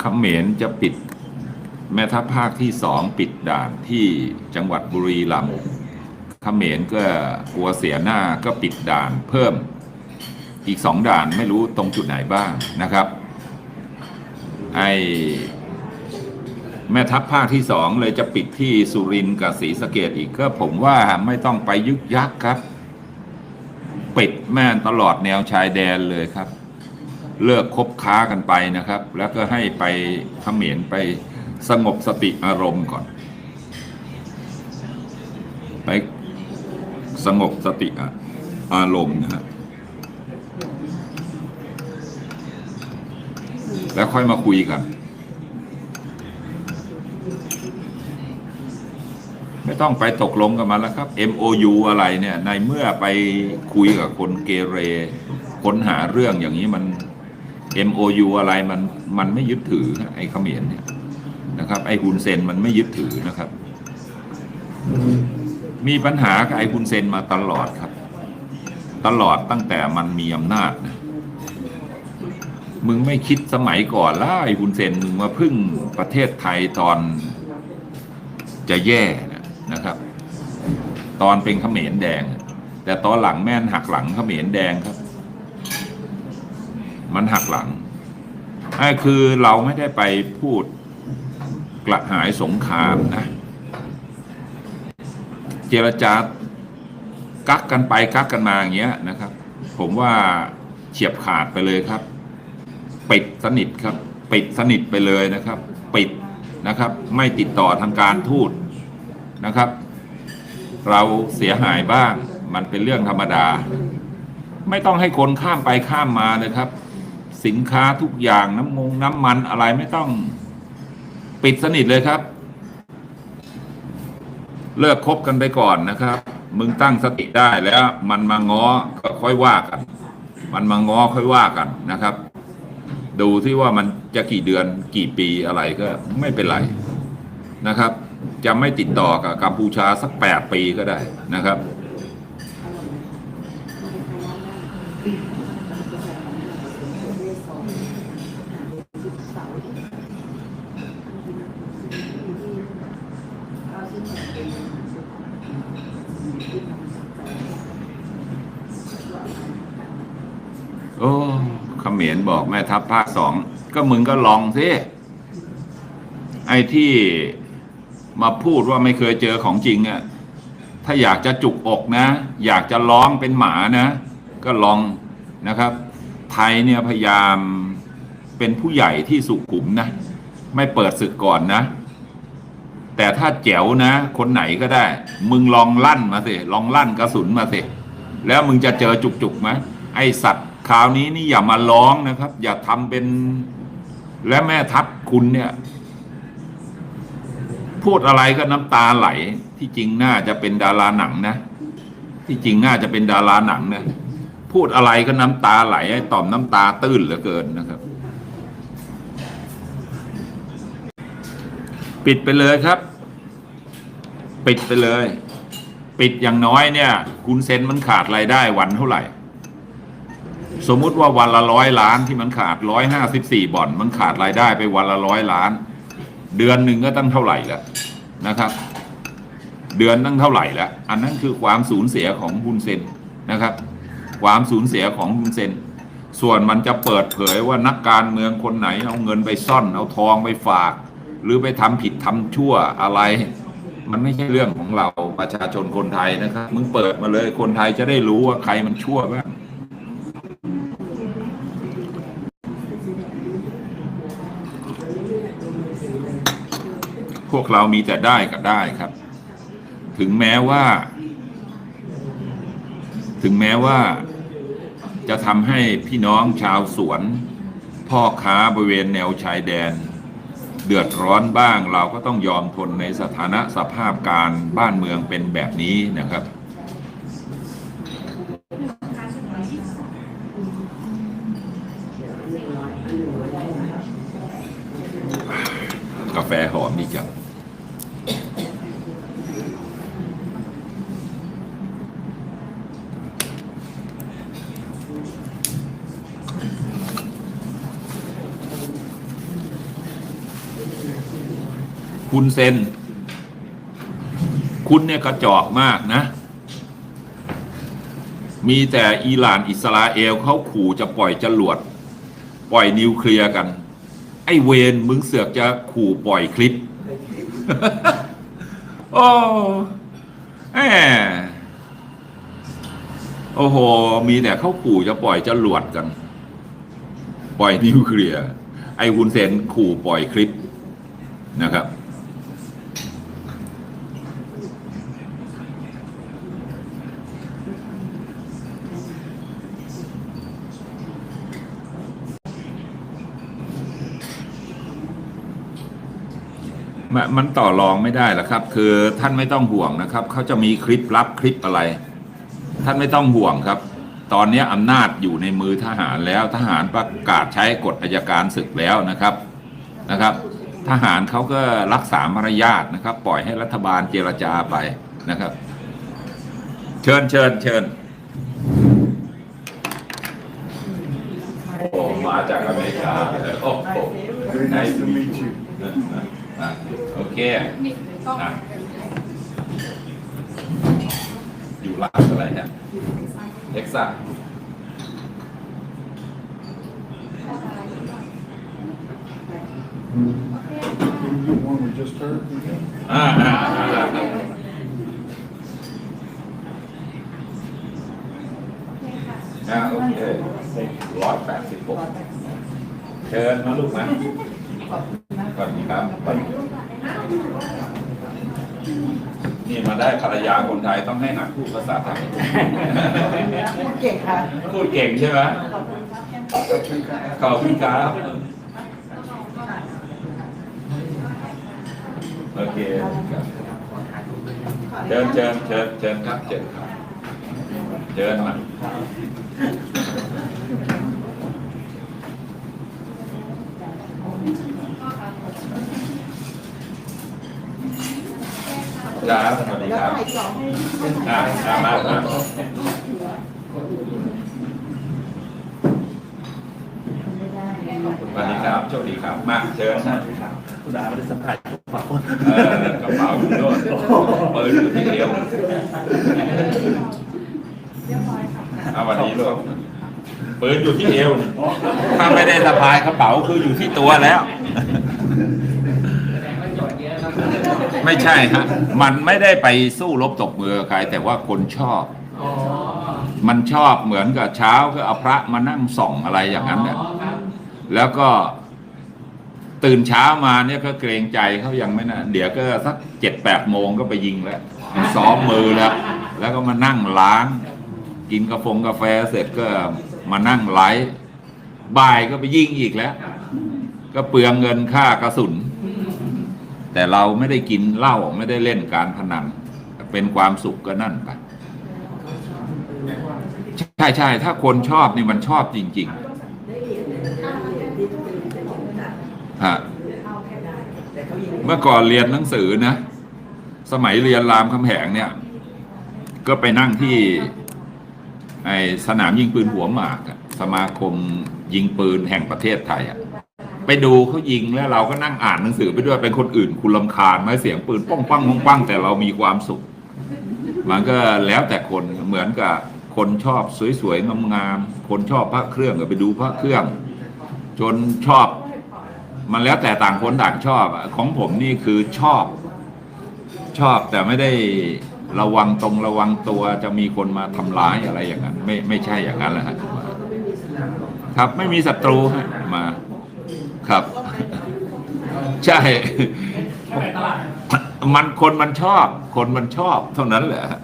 เขมรจะปิดแม่ทัพภาคที่สองปิดด่านที่จังหวัดบุรีรัมย์เขมรก็กลัวเสียหน้าก็ปิดด่านเพิ่มอีกสองด่านไม่รู้ตรงจุดไหนบ้างนะครับ ไอแม่ทัพภาคที่สองเลยจะปิดที่สุรินทร์กับศรีสะเกดอีกก็ผมว่าไม่ต้องไปยึกยักครับ ปิดแม่นตลอดแนวชายแดนเลยครับ เลิกคบค้ากันไปนะครับ แล้วก็ให้ไปเขมรไปสงบสติอารมณ์ก่อน ไปสงบสติอารมณ์นะฮะแล้วค่อยมาคุยกัน ไม่ต้องไปตกลงกันมาแล้วครับ MOU อะไรเนี่ย ในเมื่อไปคุยกับคนเกเร ค้นหาเรื่องอย่างนี้มัน MOU อะไรมันมันไม่ยึดถือไอ้เขมรเนี่ยนะครับ ไอ้ฮุนเซนมันไม่ยึดถือนะครับ มีปัญหากับไอ้ฮุนเซนมาตลอดครับ ตลอดตั้งแต่มันมีอำนาจนะมึงไม่คิดสมัยก่อนล่ะไอ้ฮุนเซนมึงมาพึ่งประเทศไทยตอนจะแย่นะนะครับ ตอนเป็นเขมรแดง แต่ตอนหลังแม่นหักหลังเขมรแดงครับ มันหักหลังไอ้คือเราไม่ได้ไปพูดกระหายสงครามนะ เจรจากักกันไปกักกันมาอย่างเงี้ยนะครับ ผมว่าเฉียบขาดไปเลยครับ ปิดสนิทครับ ปิดสนิทไปเลยนะครับ ปิดนะครับ ไม่ติดต่อทางการทูตนะครับ เราเสียหายบ้าง มันเป็นเรื่องธรรมดา ไม่ต้องให้คนข้ามไปข้ามมาเลยครับ สินค้าทุกอย่างน้ำมงน้ำมันอะไรไม่ต้องปิดสนิทเลยครับ เลิกคบกันไปก่อนนะครับ มึงตั้งสติได้แล้ว มันมาง้อก็ค่อยว่ากัน มันมาง้อค่อยว่ากันนะครับ ดูที่ว่ามันจะกี่เดือนกี่ปีอะไรก็ไม่เป็นไรนะครับ จะไม่ติดต่อกับกัมพูชาสักแปดปีก็ได้นะครับ โอ้เข มรบอกแม่ทัพภาคสองก็มึงก็ลองสิไอ้ที่มาพูดว่าไม่เคยเจอของจริงอะ่ะถ้าอยากจะจุกอกนะ อยากจะร้องเป็นหมานะ ก็ลองนะครับ ไทยเนี่ยพยายามเป็นผู้ใหญ่ที่สุขุมนะ ไม่เปิดศึกก่อนนะ แต่ถ้าแจ๋วนะ คนไหนก็ได้ มึงลองลั่นมาสิ ลองลั่นกระสุนมาสิ แล้วมึงจะเจอจุกๆไหมไอสัตว์ คราวนี้นี่อย่ามาร้องนะครับ อย่าทำเป็นและแม่ทัพคุณเนี่ย พูดอะไรก็น้ำตาไหล ที่จริงน่าจะเป็นดาราหนังนะ ที่จริงน่าจะเป็นดาราหนังนะพูดอะไรก็น้ำตาไหลไอ้ต่อมน้ำตาตื้นเหลือเกินนะครับ ปิดไปเลยครับ ปิดไปเลย ปิดอย่างน้อยเนี่ย คุณเซนมันขาดรายได้วันเท่าไหร่ สมมุติว่าวันละร้อยล้านที่มันขาดร้อยห้าสิบสี่บ่อน มันขาดรายได้ไปวันละร้อยล้าน เดือนหนึ่งก็ตั้งเท่าไหร่ล้วนะครับ เดือนตั้งเท่าไหร่ล้วอันนั้นคือความสูญเสียของฮุนเซนนะครับ ความสูญเสียของฮุนเซนส่วนมันจะเปิดเผยว่านักการเมืองคนไหนเอาเงินไปซ่อนเอาทองไปฝาก หรือไปทำผิดทำชั่วอะไร มันไม่ใช่เรื่องของเราประชาชนคนไทยนะครับ มึงเปิดมาเลยคนไทยจะได้รู้ว่าใครมันชั่วบ้าง พวกเรามีแต่ได้กับได้ครับ ถึงแม้ว่า ถึงแม้ว่าจะทำให้พี่น้องชาวสวน พ่อค้าบริเวณแนวชายแดน เดือดร้อนบ้างเราก็ต้องยอมทนในสถานะสภาพการบ้านเมืองเป็นแบบนี้นะครับกาแฟหอมดีจัง คุณเซน คุณเนี่ยกระจอกมากนะ มีแต่อิหร่านอิสราเอลเขาขู่จะปล่อยจรวด ปล่อยนิวเคลียร์กัน ไอ้เวนมึงเสือกจะขู่ปล่อยคลิป โอ้แหมโอ้โห มีแต่เขาขู่จะปล่อยจรวดกัน ปล่อยนิวเคลียร์ ไอ้คุณเซนขู่ปล่อยคลิปนะครับ มันมันต่อรองไม่ได้หรอกครับ คือท่านไม่ต้องห่วงนะครับ เขาจะมีคลิปลับคลิปอะไร ท่านไม่ต้องห่วงครับ ตอนนี้อำนาจอยู่ในมือทหารแล้วทหารประกาศใช้กฎอัยการศึกแล้วนะครับนะครับ ทหารเขาก็รักษามารยาทนะครับ ปล่อยให้รัฐบาลเจรจาไปนะครับ เชิญเชิญเชิญโอ้มาจากอเมริกาโอ้โห Very nice to meet you. อะโอเคอะอยู่รัฐอะไรเนี่ยเท็กซัส The one we just heard again? อ่าอ่าอ่าอ่าอ่าโอเคร้อยแปดสิบหกเชิญมาลูกนะสวัสดีครับ นี่มาได้ภรรยาคนไทยต้องให้หัดพูดภาษาไทยเก่งค่ะพูดเก่งใช่ไหมขอบคุณครับ โอเค เชิญเชิญเชิญเชิญครับ เชิญครับเชิญมา ครับสวัสดีครับอ่าอ่ามามาสวัสดีครับโชคดีครับ มาเชิญนะคุณอาไม่ได้สัมผัสฝากคนเออกระเป๋าอยู่ด้วยเปิดอยู่ที่เดียวเอาวันนี้ลูกปืนอยู่ที่เอว ถ้าไม่ได้สะพายกระเป๋าคืออยู่ที่ตัวแล้ว ไม่ใช่ฮะมันไม่ได้ไปสู้รบตบมือกับใคร แต่ว่าคนชอบมันชอบเหมือนกับเช้าก็เอาพระมานั่งส่องอะไรอย่างนั้นเนี่ยแล้วก็ตื่นเช้ามาเนี่ยก็เกรงใจเขายังไม่นะเดี๋ยวก็สักเจ็ดแปดโมงก็ไปยิงแล้วซ้อมมือแล้ว แล้วก็มานั่งล้าง กินกาแฟกาแฟเสร็จก็มานั่งไลฟ์บ่ายก็ไปยิงอีกแล้ว ก็เปลืองเงินค่ากระสุน แต่เราไม่ได้กินเหล้าไม่ได้เล่นการพนันเป็นความสุขก็นั่นไปใช่ใช่ถ้าคนชอบนี่มันชอบจริงๆฮะเมื่อก่อนเรียนหนังสือนะ สมัยเรียนรามคำแหงเนี่ย ก็ไปนั่งที่ไอสนามยิงปืนหัวหมาก สมาคมยิงปืนแห่งประเทศไทยอะ ไปดูเขายิงแล้วเราก็นั่งอ่านหนังสือไปด้วยเป็นคนอื่นคุณลำคาญไหมเสียงปืนป้องปังป้องปังแต่เรามีความสุข มันก็แล้วแต่คนเหมือนกับคนชอบสวยๆงามๆคนชอบพระเครื่องก็ไปดูพระเครื่อง จนชอบ มันแล้วแต่ต่างคนต่างชอบของผมนี่คือชอบ ชอบแต่ไม่ได้ระวังตรงระวังตัวจะมีคนมาทำร้ายอะไรอย่างนั้น ไม่ไม่ใช่อย่างนั้นแหละฮะครับไม่มีศัตรูฮะมา ครับ ใช่ มันคนมันชอบ คนมันชอบเท่านั้นแหละฮะ